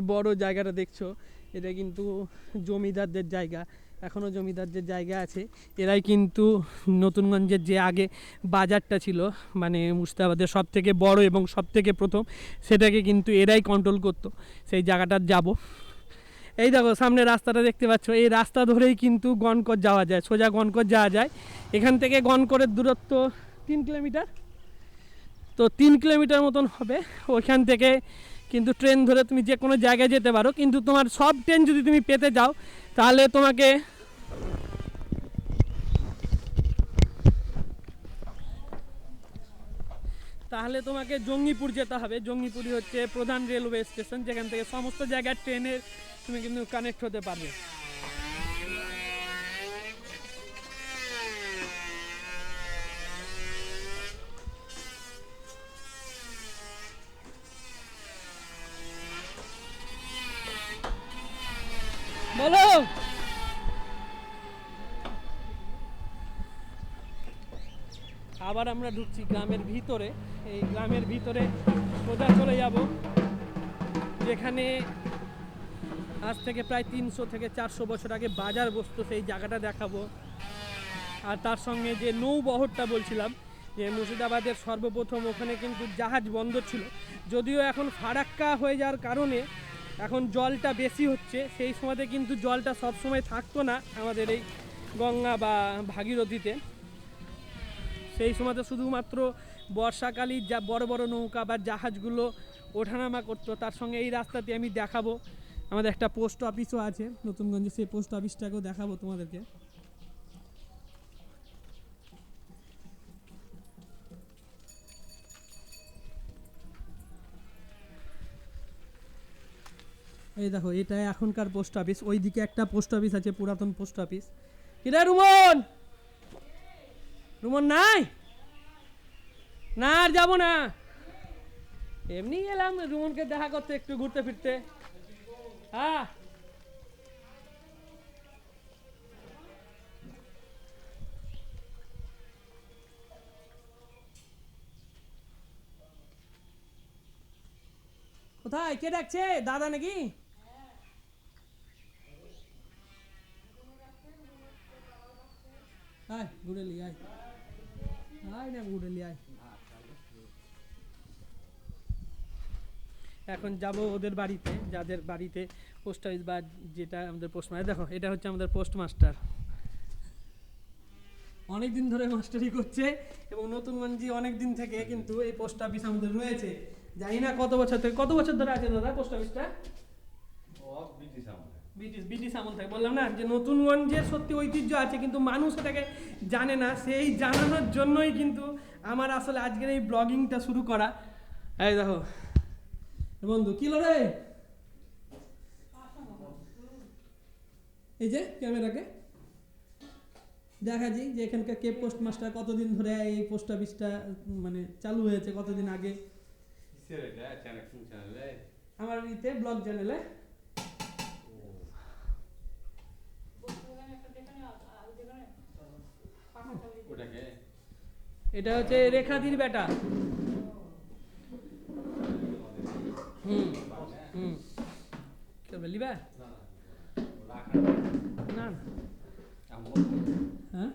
বড় জায়গাটা দেখছ, এটা কিন্তু জমিদারদের জায়গা। এখনও জমিদারদের জায়গা আছে। এরাই কিন্তু নতুনগঞ্জের যে আগে বাজারটা ছিল মানে মুর্শিদাবাদের সব থেকে বড় এবং সব থেকে প্রথম, সেটাকে কিন্তু এরাই কন্ট্রোল করতো। সেই জায়গাটার যাব। এই দেখো, সামনে রাস্তাটা দেখতে পাচ্ছ। এই রাস্তা ধরেই কিন্তু গনকর যাওয়া যায়। সোজা গনকর যাওয়া যায়। এখান থেকে গনকরের দূরত্ব তিন কিলোমিটার। তো তিন কিলোমিটার মতন হবে। ওইখান থেকে কিন্তু ট্রেন ধরে তুমি যে কোনো জায়গায় যেতে পারো, কিন্তু তোমার সব ট্রেন যদি তুমি পেতে যাও, তাহলে তোমাকে তাহলে তোমাকে জঙ্গিপুর যেতে হবে। জঙ্গিপুরই হচ্ছে প্রধান রেলওয়ে স্টেশন, যেখান থেকে সমস্ত জায়গায় ট্রেনের তুমি কিন্তু কানেক্ট হতে পারবে। বলো। আবার আমরা ঢুকছি গ্রামের ভিতরে। এই গ্রামের ভিতরে সোজা চলে যাব, যেখানে আজ থেকে প্রায় তিনশো থেকে চারশো বছর আগে বাজার বসতো, সেই জায়গাটা দেখাবো। আর তার সঙ্গে যে নৌবহরটা বলছিলাম, যে মুর্শিদাবাদের সর্বপ্রথম ওখানে কিন্তু জাহাজ বন্দর ছিল। যদিও এখন ফারাক্কা হয়ে যাওয়ার কারণে এখন জলটা বেশি হচ্ছে, সেই সময়তে কিন্তু জলটা সব সময় থাকতো না আমাদের এই গঙ্গা বা ভাগীরথীতে। সেই সময়তে শুধুমাত্র বর্ষাকালই যা বড় বড় নৌকা বা জাহাজগুলো ওঠানামা করতো। তার সঙ্গে এই রাস্তাটি আমি দেখাবো। আমাদের একটা পোস্ট অফিসও আছে, নতুনগঞ্জে সেই পোস্ট অফিসটাকেও দেখাবো তোমাদেরকে। এই দেখো, এটা এখনকার পোস্ট অফিস ওইদিকে একটা পোস্ট অফিস আছে, পুরাতন পোস্ট অফিস কিরে রুমন? রুমন নাই? না, আর যাব না। এমনি এলাম, রুমনকে দেখা করতে, একটু ঘুরতে ফিরতে। হ্যাঁ কোথায়? কে ডাকছে? দাদা নাকি? এখন যাব ওদের বাড়িতে, যাদের বাড়িতে পোস্ট অফিস বা যেটা আমাদের পোস্ট দেখো, এটা হচ্ছে আমাদের পোস্ট মাস্টার অনেক দিন ধরে মাস্টারি করছে এবং নতুনগঞ্জি অনেক দিন থেকে কিন্তু এই পোস্ট অফিস আমাদের রয়েছে। জানি না কত বছর থেকে, কত বছর ধরে আছে দাদা পোস্ট অফিসটা ব্রিটিশ ব্রিটিশ আমল থেকে। বললাম না যে নতুনগঞ্জের সত্যি ঐতিহ্য আছে কিন্তু মানুষ এটাকে জানে না সেই জানানোর জন্যই কিন্তু আমার আসলে আজকের এই ব্লগিংটা শুরু করা। এই দেখো। বন্ধু কি রে? এই যে ক্যামেরাকে। দেখা যাই যে এখানকার কে পোস্ট মাস্টার কতদিন ধরে এই পোস্ট অফিসটা মানে চালু হয়েছে কতদিন আগে। আমার ইতে ব্লগ চ্যানেলে এটা হচ্ছে রেখাদির বেটা হুম হুম কে বলি বা না না হ্যাঁ